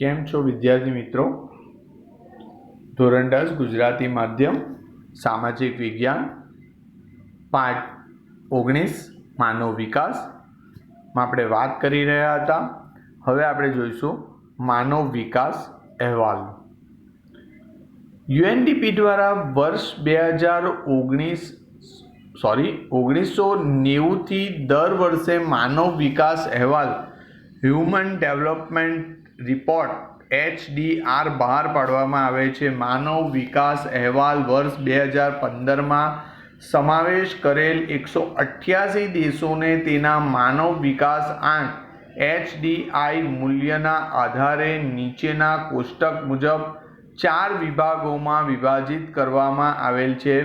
કેમ છો વિદ્યાર્થી મિત્રો? ધોરણ દસ ગુજરાતી માધ્યમ, સામાજિક વિજ્ઞાન પાઠ ઓગણીસ, માનવ વિકાસમાં આપણે વાત કરી રહ્યા હતા. હવે આપણે જોઈશું માનવ વિકાસ અહેવાલ. યુએનડીપી દ્વારા વર્ષ બે હજાર ઓગણીસ, સોરી, ઓગણીસો નેવુંથી દર વર્ષે માનવ વિકાસ અહેવાલ, હ્યુમન ડેવલપમેન્ટ રિપોર્ટ એચડીઆર બહાર પાડવામાં આવે છે. માનવ વિકાસ અહેવાલ વર્ષ બે હજાર પંદરમાં સમાવેશ કરેલ એકસો અઠ્યાસી દેશોને તેના માનવ વિકાસ આંક એચડીઆઈ મૂલ્યના આધારે નીચેના કોષ્ટક મુજબ ચાર વિભાગોમાં વિભાજિત કરવામાં આવેલ છે,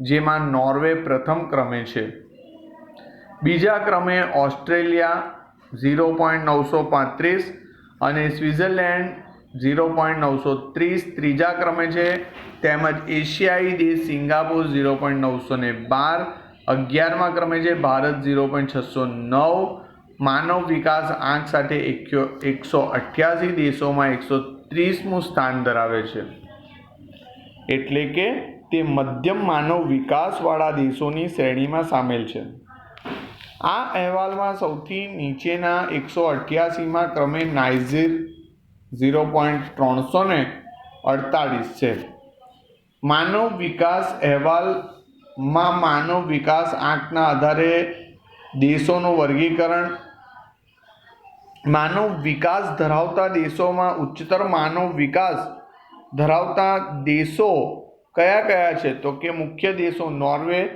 જેમાં નોર્વે પ્રથમ ક્રમે છે. બીજા ક્રમે ઓસ્ટ્રેલિયા ઝીરો પોઈન્ટ નવસો પાંત્રીસ અને સ્વિટ્ઝરલેન્ડ ઝીરો પોઈન્ટ નવસો ત્રીસ ત્રીજા ક્રમે છે. તેમજ એશિયાઈ દેશ સિંગાપુર ઝીરો પોઈન્ટ નવસો ને બાર. અગિયારમા ક્રમે છે ભારત ઝીરો પોઈન્ટ છસો નવ. માનવ વિકાસ આંક સાથે એકસો અઠ્યાસી દેશોમાં એકસો ત્રીસમું સ્થાન ધરાવે છે. એટલે કે તે મધ્યમ માનવ વિકાસવાળા દેશોની શ્રેણીમાં સામેલ છે. આ અહેવાલમાં સૌથી નીચેના એકસો અઠ્યાસીમાં ક્રમે નાઇઝીર ઝીરો પોઈન્ટ ત્રણસો ને અડતાળીસ છે. માનવ વિકાસ અહેવાલમાં માનવ વિકાસ આંકના આધારે દેશોનું વર્ગીકરણ, માનવ વિકાસ ધરાવતા દેશોમાં ઉચ્ચતર માનવ વિકાસ ધરાવતા દેશો કયા કયા છે? તો કે મુખ્ય દેશો Norway,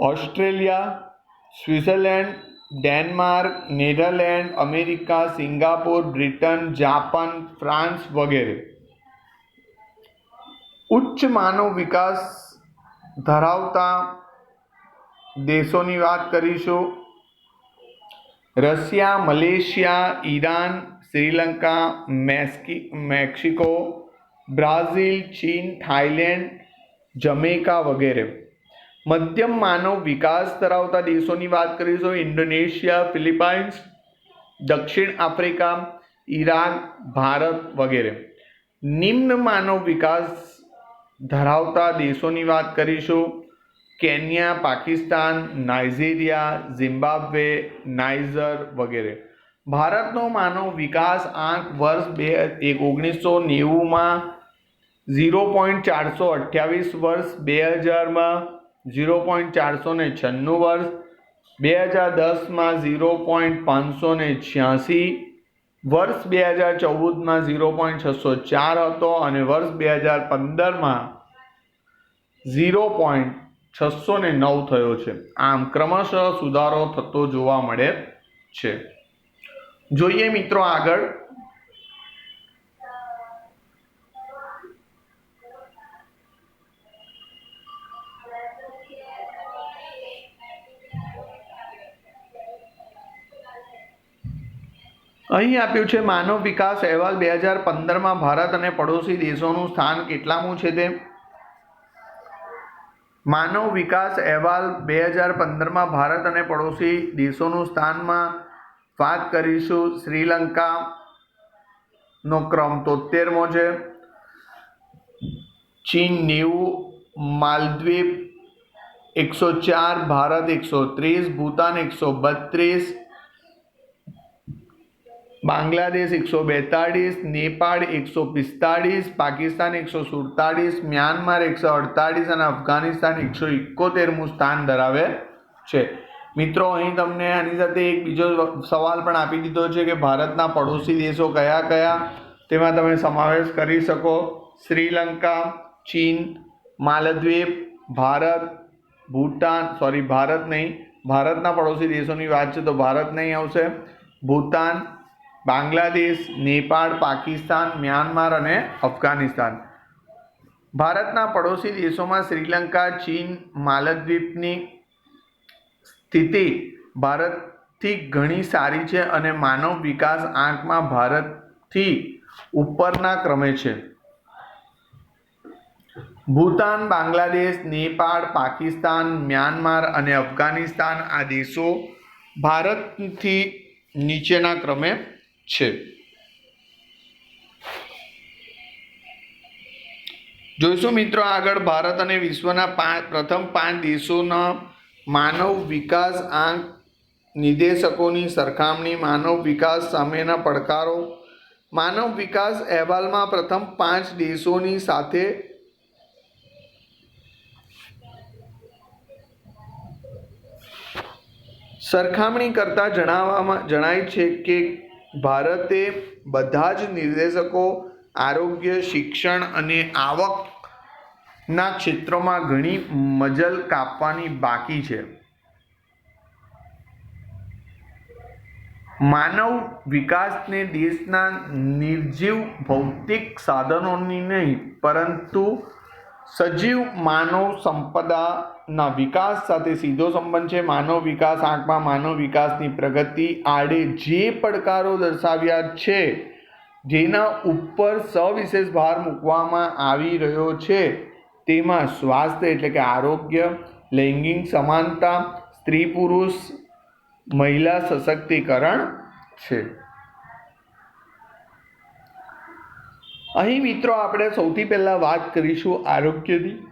Australia Switzerland Denmark Netherlands America Singapore Britain Japan France વગેરે ઉચ્ચ માનવ વિકાસ ધરાવતા દેશોની વાત કરીશું રશિયા મલેશિયા ઈરાન શ્રીલંકા મેસ્કી મેક્સિકો બ્રાઝિલ ચીન થાઈલેન્ડ જમૈકા વગેરે મધ્યમ માનવ વિકાસ ધરાવતા દેશોની વાત કરીશું ઇન્ડોનેશિયા, ફિલિપાઇન્સ, દક્ષિણ આફ્રિકા, ઈરાન, ભારત વગેરે. નિમ્ન માનવ વિકાસ ધરાવતા દેશોની વાત કરીશું. Kenya, Pakistan, Nigeria, Zimbabwe Niger વગેરે. ભારતનો માનવ વિકાસ આંક વર્ષ બે એક ઓગણીસો નેવુંમાં ઝીરો પોઈન્ટ ચારસો અઠ્યાવીસ વર્ષ બે હજારમાં ઝીરો પોઈન્ટ ચારસો ને છન્નું વર્ષ. બે હજાર દસમાં ઝીરો પોઈન્ટ પાંચસો ને છ્યાસી. વર્ષ બે હજાર ચૌદમાં ઝીરો પોઈન્ટ છસો ચાર હતો અને વર્ષ બે હજાર પંદરમાં ઝીરો પોઈન્ટ છસો ને નવ થયો છે. આમ ક્રમશઃ સુધારો થતો જોવા મળે છે. જોઈએ મિત્રો આગળ. અહીં આપ્યું છે, માનવ વિકાસ અહેવાલ બે હજાર પંદરમાં ભારત અને પડોશી દેશોનું સ્થાન કેટલામું છે તે? માનવ વિકાસ અહેવાલ બે હજાર પંદરમાં ભારત અને પડોશી દેશોનું સ્થાનમાં વાત કરીશું. શ્રીલંકા નો ક્રમ તોતેરમો છે. ચીન નેવું, માલદ્વીપ એકસો ચાર, ભારત એકસો ત્રીસ, ભૂતાન એકસો બત્રીસ બાંગ્લાદેશ એકસો બેતાળીસ, નેપાળ એકસો પિસ્તાળીસ, પાકિસ્તાન એકસો સુડતાળીસ, મ્યાનમાર એકસો અડતાળીસ અને અફઘાનિસ્તાન એકસો એકોતેરમું સ્થાન ધરાવે છે. મિત્રો, અહીં તમને આની સાથે એક બીજો સવાલ પણ આપી દીધો છે કે ભારતના પડોશી દેશો કયા કયા? તેમાં તમે સમાવેશ કરી શકો. શ્રીલંકા, ચીન, માલદ્વીપ, ભારત ભૂટાન સોરી ભારત નહીં. ભારતના પડોશી દેશોની વાત છે તો ભારત નહીં આવશે. ભૂટાન બાંગ્લાદેશ, નેપાળ, પાકિસ્તાન, મ્યાનમાર અને અફઘાનિસ્તાન. ભારતના પડોશી દેશોમાં શ્રીલંકા, ચીન, માલદ્વીપની સ્થિતિ ભારતથી ઘણી સારી છે અને માનવ વિકાસ આંકમાં ભારતથી ઉપરના ક્રમે છે. ભૂતાન, બાંગ્લાદેશ, નેપાળ, પાકિસ્તાન, મ્યાનમાર અને અફઘાનિસ્તાન આ દેશો ભારતથી નીચેના ક્રમે છે. જોઈશું મિત્રો આગળ ભારત અને વિશ્વના પાંચ, પ્રથમ પાંચ દેશોના માનવ વિકાસ આંક નિર્દેશકોની સરખામણી, માનવ વિકાસ સામેના પડકારો. માનવ વિકાસ અહેવાલમાં પ્રથમ પાંચ દેશોની સાથે સરખામણી કરતાં જણાવવામાં જણાય છે કે ભારતે બધા જ નિર્દેશકો, આરોગ્ય, શિક્ષણ અને આવકના ક્ષેત્રોમાં ઘણી મજલ કાપવાની બાકી છે. માનવ વિકાસને દેશના નિર્જીવ ભૌતિક સાધનોની નહીં, પરંતુ સજીવ માનવ સંપદાના વિકાસ સાથે સીધો સંબંધ છે. માનવ વિકાસ આંકમાં માનવ વિકાસની પ્રગતિ આડે જે પડકારો દર્શાવ્યા છે, જેના ઉપર સવિશેષ ભાર મૂકવામાં આવી રહ્યો છે. તેમાં સ્વાસ્થ્ય એટલે કે આરોગ્ય, લૈંગિક સમાનતા, સ્ત્રી પુરુષ, મહિલા સશક્તિકરણ છે. અહીં મિત્રો આપણે સૌથી પહેલા વાત કરીશું આરોગ્યની.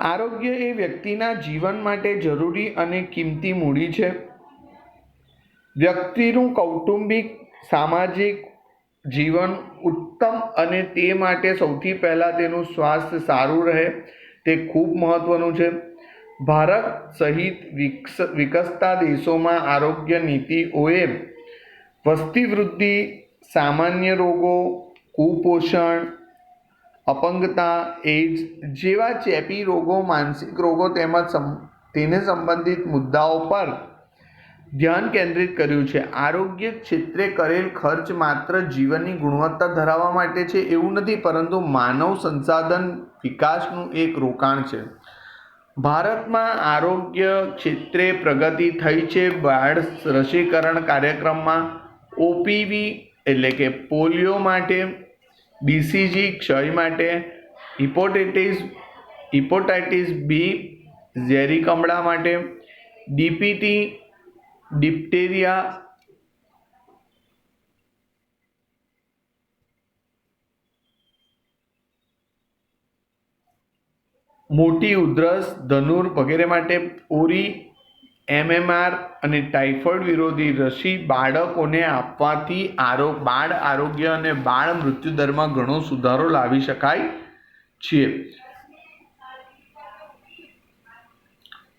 આરોગ્ય એ વ્યક્તિના જીવન માટે જરૂરી અને કિંમતી મૂડી છે. વ્યક્તિનું કૌટુંબિક, સામાજિક જીવન ઉત્તમ અને તે માટે સૌથી પહેલાં તેનું સ્વાસ્થ્ય સારું રહે. તે ખૂબ મહત્ત્વનું છે. ભારત સહિત વિકસ, વિકસતા દેશોમાં આરોગ્ય નીતિઓએ વસ્તી વૃદ્ધિ સામાન્ય રોગો, કુપોષણ, અપંગતા, એઇડ્સ જેવા ચેપી રોગો, માનસિક રોગો તેમજ તેને સંબંધિત મુદ્દાઓ પર ધ્યાન કેન્દ્રિત કર્યું છે. આરોગ્ય ક્ષેત્રે કરેલ ખર્ચ માત્ર જીવનની ગુણવત્તા ધરાવવા માટે છે એવું નથી, પરંતુ માનવ સંસાધન વિકાસનું એક રોકાણ છે. ભારતમાં આરોગ્ય ક્ષેત્રે પ્રગતિ થઈ છે. બાળ રસીકરણ કાર્યક્રમમાં ઓપીવી એટલે કે પોલિયો માટે, બીસીજી ક્ષય માટે, હિપોટેટિસ, હિપોટાઇટિસ બી, ઝેરી કમળા માટે, ડીપીટી, ડિપ્ટેરિયા મોટી ઉધરસ, ધનુર વગેરે માટે ઓરી એમએમઆર અને ટાઇફોઇડ વિરોધી રસી બાળકોને આપવાથી આરો, બાળ આરોગ્ય અને બાળ મૃત્યુદરમાં ઘણો સુધારો લાવી શકાય છે.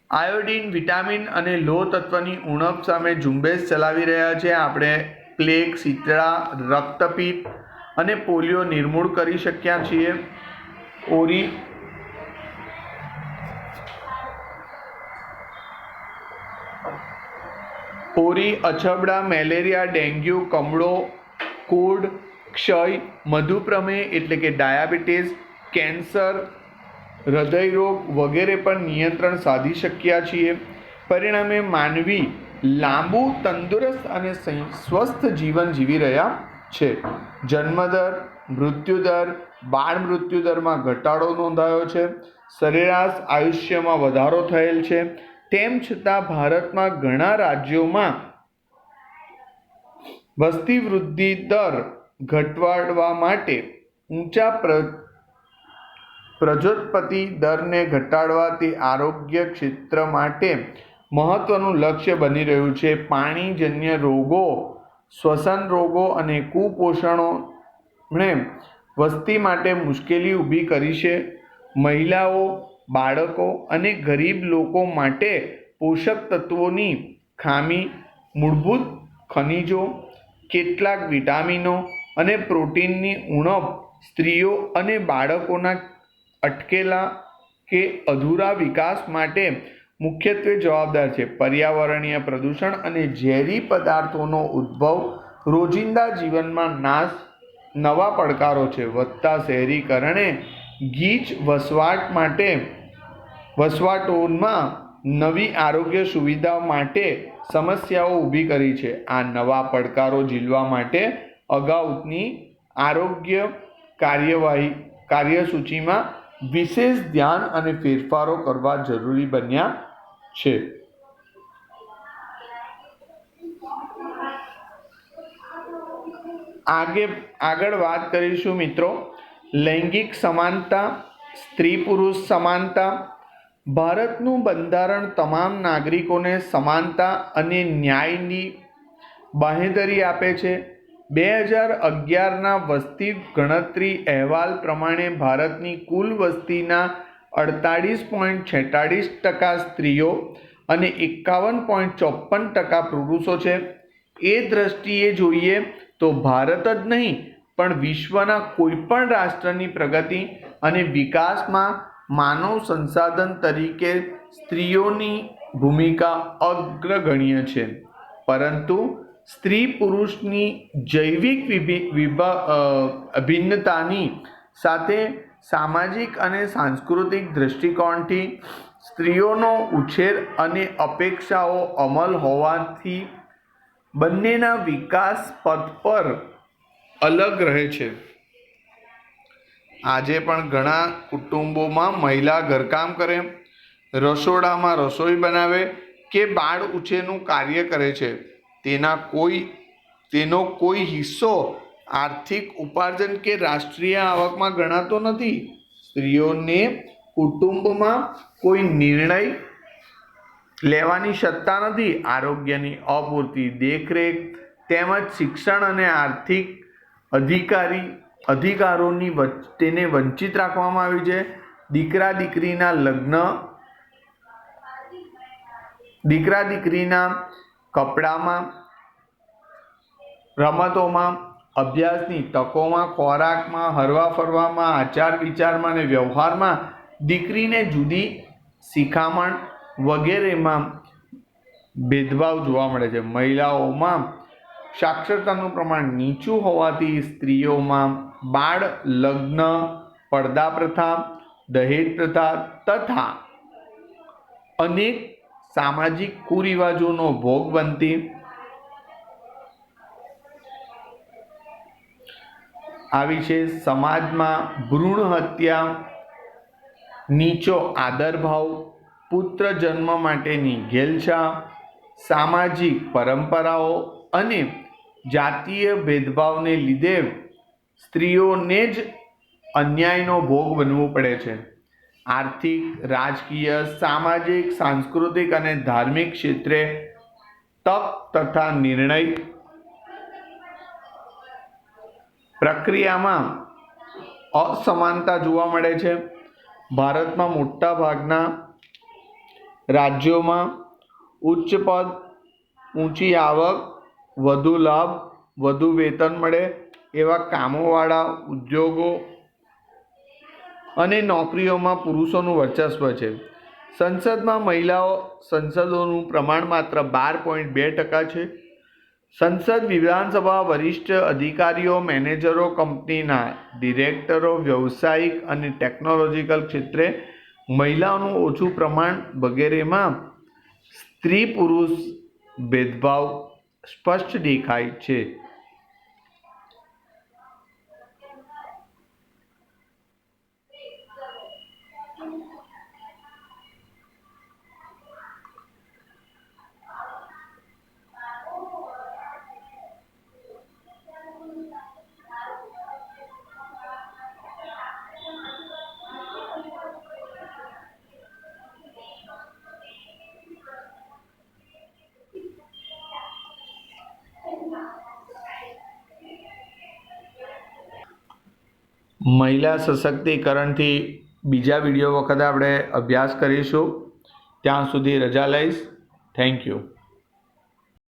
આયોડીન, વિટામિન અને લોહ તત્વની ઉણપ સામે ઝુંબેશ ચલાવી રહ્યા છે. આપણે પ્લેગ, શીતળા, રક્તપિત્ત અને પોલિયો નિર્મૂળ કરી શક્યા છીએ. ઓરી ઓરી અછબડા, મેલેરિયા, ડેન્ગ્યુ, કમળો, કોડ, ક્ષય, મધુપ્રમેહ એટલે કે ડાયાબિટીસ, કેન્સર, હૃદયરોગ વગેરે પર નિયંત્રણ સાધી શક્યા છીએ. પરિણામે માનવી લાંબુ, તંદુરસ્ત અને સ્વસ્થ જીવન જીવી રહ્યા છે. જન્મદર, મૃત્યુદર, બાળ મૃત્યુદરમાં ઘટાડો નોંધાયો છે. સરેરાશ આયુષ્યમાં વધારો થયેલ છે. તેમ છતાં ભારતમાં ઘણા રાજ્યોમાં વસ્તી વૃદ્ધિ દર ઘટાડવા માટે ઊંચા પ્ર પ્રજોત્પત્તિ દરને ઘટાડવા તે આરોગ્ય ક્ષેત્ર માટે મહત્વનું લક્ષ્ય બની રહ્યું છે. પાણીજન્ય રોગો, શ્વસન રોગો અને કુપોષણોને વસ્તી માટે મુશ્કેલી ઊભી કરી છે. મહિલાઓ બાળકો અને ગરીબ લોકો માટે પોષક તત્વોની ખામી, મૂળભૂત ખનિજો, કેટલાક વિટામિનો અને પ્રોટીનની ઉણપ સ્ત્રીઓ અને બાળકોના અટકેલા કે અધૂરા વિકાસ માટે મુખ્યત્વે જવાબદાર છે. પર્યાવરણીય પ્રદૂષણ અને ઝેરી પદાર્થોનો ઉદ્ભવ રોજિંદા જીવનમાં નાશ, નવા પડકારો છે. વધતા શહેરીકરણે ગીચ વસવાટ માટે વસવાટોમાં નવી આરોગ્ય સુવિધાઓ માટે સમસ્યાઓ ઊભી કરી છે. આ નવા પડકારો ઝીલવા માટે અગાઉની આરોગ્ય કાર્યવાહી કાર્યસૂચિમાં વિશેષ ધ્યાન અને ફેરફારો કરવા જરૂરી બન્યા છે. આગે, આગળ વાત કરીશું મિત્રો. લૈંગિક સમાનતા, સ્ત્રી પુરુષ સમાનતા ભારતનું બંધારણ તમામ નાગરિકોને સમાનતા અને ન્યાયની બાંહેધરી આપે છે. બે હજાર અગિયારના વસ્તી ગણતરી અહેવાલ પ્રમાણે ભારતની કુલ વસ્તીના અડતાળીસ પોઈન્ટ છેતાળીસ ટકા સ્ત્રીઓ અને એકાવન પોઈન્ટ ચોપન ટકા પુરુષો છે. એ દ્રષ્ટિએ જોઈએ તો ભારત જ નહીં, પણ વિશ્વના કોઈપણ રાષ્ટ્રની પ્રગતિ અને વિકાસમાં માનવ સંસાધન તરીકે સ્ત્રીઓની ભૂમિકા અગ્રગણ્ય છે. પરંતુ સ્ત્રી પુરુષની જૈવિક ભિન્નતાની સાથે સામાજિક અને સાંસ્કૃતિક દૃષ્ટિકોણથી સ્ત્રીઓનો ઉછેર અને અપેક્ષાઓ અમલ હોવાથી બંનેના વિકાસ પથ પર અલગ રહે છે. આજે પણ ઘણા કુટુંબોમાં મહિલા ઘરકામ કરે, રસોડામાં રસોઈ બનાવે કે બાળ ઉછેરનું કાર્ય કરે છે. તેના કોઈ, તેનો કોઈ હિસ્સો આર્થિક ઉપાર્જન કે રાષ્ટ્રીય આવકમાં ગણાતો નથી. સ્ત્રીઓને કુટુંબમાં કોઈ નિર્ણય લેવાની સત્તા નથી. આરોગ્યની અપૂરતી દેખરેખ તેમજ શિક્ષણ અને આર્થિક અધિકારી અધિકારોની તેને વંચિત રાખવામાં આવી છે. દીકરા દીકરીના લગ્ન, દીકરા દીકરીના કપડામાં, રમતોમાં, અભ્યાસની તકોમાં, ખોરાકમાં, હરવા ફરવામાં, આચાર વિચારમાં અને વ્યવહારમાં દીકરીને જુદી શિખામણ વગેરેમાં ભેદભાવ જોવા મળે છે. મહિલાઓમાં સાક્ષરતાનું પ્રમાણ નીચું હોવાથી સ્ત્રીઓમાં બાળ લગ્ન, પડદા પ્રથા, દહેજ પ્રથા તથા અનેક સામાજિક કુરિવાજોનો ભોગ બનતી આવી છે. સમાજમાં ભ્રૂણ હત્યા, નીચો આદરભાવ પુત્ર જન્મ માટેની ઘેલછા, સામાજિક પરંપરાઓ અને જાતીય ભેદભાવને લીધે સ્ત્રીઓને જ અન્યાયનો ભોગ બનવું પડે છે. આર્થિક, રાજકીય, સામાજિક, સાંસ્કૃતિક અને ધાર્મિક ક્ષેત્રે તક તથા નિર્ણય પ્રક્રિયામાં અસમાનતા જોવા મળે છે. ભારતમાં મોટા ભાગના રાજ્યોમાં ઉચ્ચ પદ, ઊંચી આવક વધુ લાભ, વધુ વેતન મળે એવા કામોવાળા ઉદ્યોગો અને નોકરીઓમાં પુરુષોનું વર્ચસ્વ છે. સંસદમાં મહિલાઓ સંસદોનું પ્રમાણ માત્ર બાર પોઈન્ટ બે ટકા છે. સંસદ વિધાનસભા વરિષ્ઠ અધિકારીઓ, મેનેજરો, કંપનીના ડિરેક્ટરો, વ્યવસાયિક અને ટેકનોલોજીકલ ક્ષેત્રે મહિલાઓનું ઓછું પ્રમાણ વગેરેમાં સ્ત્રી પુરુષ ભેદભાવ સ્પષ્ટ દેખાય છે. મહિલા સશક્તિકરણથી બીજા વીડિયો વખત આપણે અભ્યાસ કરીશું. ત્યાં સુધી રજા લઈશ. Thank you